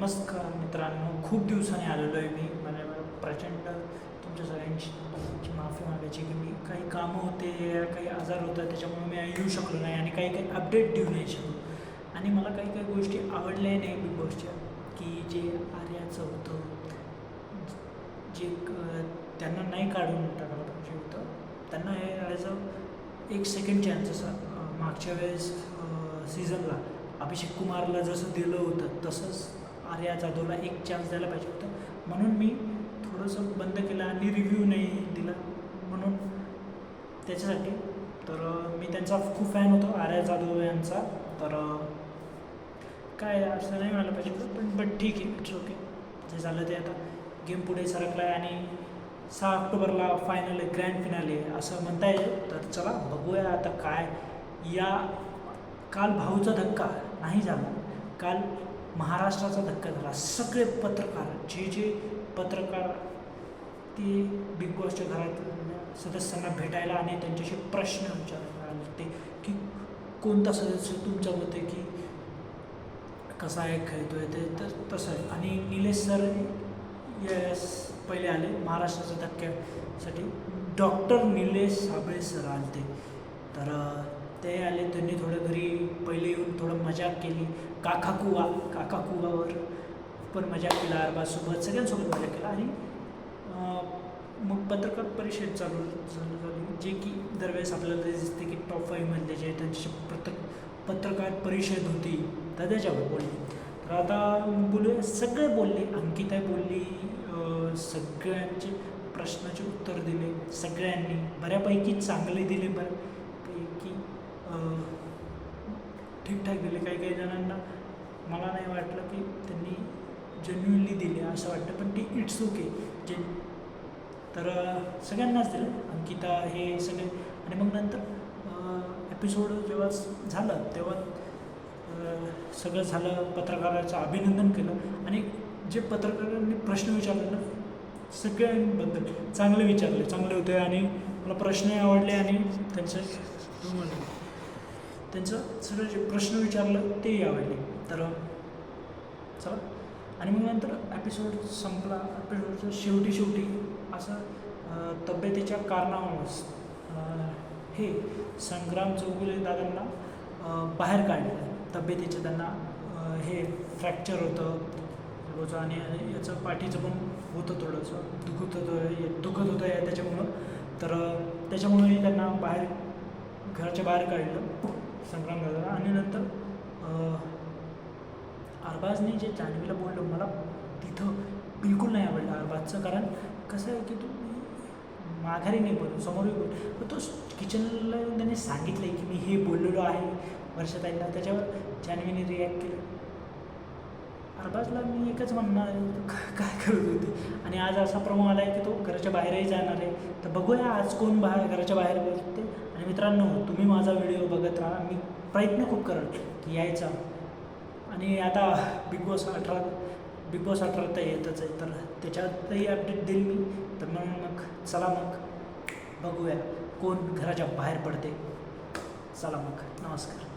नमस्कार मित्रांनो खूप दिवसांनी आलेलो आहे मी. मला प्रचंड तुमच्या सगळ्यांची माफी मागायची की मी काही कामं होते काही आजार होता त्याच्यामुळे मी येऊ शकलो नाही आणि काही काही अपडेट देऊ नाही शकलो. आणि मला काही काही गोष्टी आवडल्या नाही बिग बॉसच्या की जे आर्याचं होतं जे क- त्यांना नाही काढून टाकायला पाहिजे होतं. त्यांना हे ॲज अ एक सेकंड चान्सेस मागच्या वेळेस सीझनला अभिषेक कुमारला जसं दिलं होतं तसंच आर्या जाधवला एक चान्स द्यायला पाहिजे होतं. म्हणून मी थोडंसं बंद केलं आणि रिव्ह्यू नाही दिला. म्हणून त्याच्यासाठी तर मी त्यांचा खूप फॅन होतो आर्या जाधव यांचा. तर काय असं नाही म्हणायला पाहिजे होतं, पण बट ठीक आहे इट्स ओके जे झालं ते आता गेम पुढे सरकला आहे आणि सहा ऑक्टोबरला फायनल आहे ग्रँड फिनाले आहे असं म्हणता येईल. तर चला बघूया आता काय. या काल भाऊचा धक्का नाही झाला. काल महाराष्ट्राचा धक्का झाला. सगळे पत्रकार जे जे पत्रकार ते बिग बॉसच्या घरात सदस्यांना भेटायला आणि त्यांच्याशी प्रश्न विचारायला लागते ते की कोणता सदस्य तुमच्या मते की कसा आहे खेळतोय ते तर तसं आहे. आणि निलेश सर यस पहिले आले महाराष्ट्राच्या धक्क्यासाठी. डॉक्टर निलेश साबळे सर आले ते तर ते आले त्यांनी थोडं घरी पहिले येऊन थोडं मजाक केली. काका कुवा काका कुवावर पण मजा केला अरबाजसोबत सगळ्यांसोबत मजा केला. आणि मग पत्रकार परिषद चालू चालू झाली जे की दरवेळेस आपल्याला दिसते की टॉप फाईव्हमधले जे त्यांची पत्र पत्रकार परिषद होती तर त्याच्यावर बोलली. तर आता बोलूया सगळे बोलले अंकिता बोलली सगळ्यांचे प्रश्नाचे उत्तर दिले सगळ्यांनी बऱ्यापैकी चांगले दिले बऱ्यापैकी ठीकठाक दिले काही काही जणांना. मला नाही वाटलं की त्यांनी जेन्युनली दिले असं वाटतं पण ती इट्स ओके जे तर सगळ्यांनाच दिलं. अंकिता हे सगळे. आणि मग नंतर एपिसोड जेव्हा झालं तेव्हा सगळं झालं पत्रकाराचं अभिनंदन केलं. आणि जे पत्रकारांनी प्रश्न विचारले ना सगळ्यांबद्दल चांगले विचारले. चांगले होते आणि मला प्रश्नही आवडले आणि त्यांचं म्हणलं. त्यांचं सगळं जे प्रश्न विचारलं तेही आवडले. तर चला. आणि मग नंतर एपिसोड संपला. एपिसोडच्या शेवटी शेवटी असं तब्येतीच्या कारणामुळेच हे संग्राम चौगुले दादांना बाहेर काढलं. तब्येतीचं त्यांना हे फ्रॅक्चर होतं. थोडंसं आणि याचं पाठीचं पण होतं थोडंसं. दुखत होतं दुखत होतं या त्याच्यामुळं. तर त्याच्यामुळे त्यांना बाहेर घराच्या बाहेर काढलं. संग्राम दादाला. आणि नंतर अरबाजने जे जान्हवीला बोललं मला तिथं बिलकुल नाही आवडलं अरबाजचं. कारण कसं आहे की तू माघारी नाही बोलू समोरही बोल पण तो किचनला येऊन त्याने सांगितलं आहे की मी हे बोललेलो आहे वर्षाताईंना. त्याच्यावर जान्हवीने रिॲक्ट केलं. अरबाजला मी एकच म्हणणार काय करत होते? आणि आज असा प्रमो आला आहे की तो घराच्या बाहेरही जाणार आहे. तर बघूया आज कोण बाहेर घराच्या बाहेर बोलते आणि मित्रांनो तुम्ही माझा व्हिडिओ बघत राहा. मी प्रयत्न खूप करेल की यायचा. आणि आता बिग बॉस अठरा बिग बॉस अठरा तर येतच आहे. तर त्याच्यातही अपडेट देईल मी. तर मग मग चला मग. बघूया कोण घराच्या बाहेर पडते. चला मग. नमस्कार.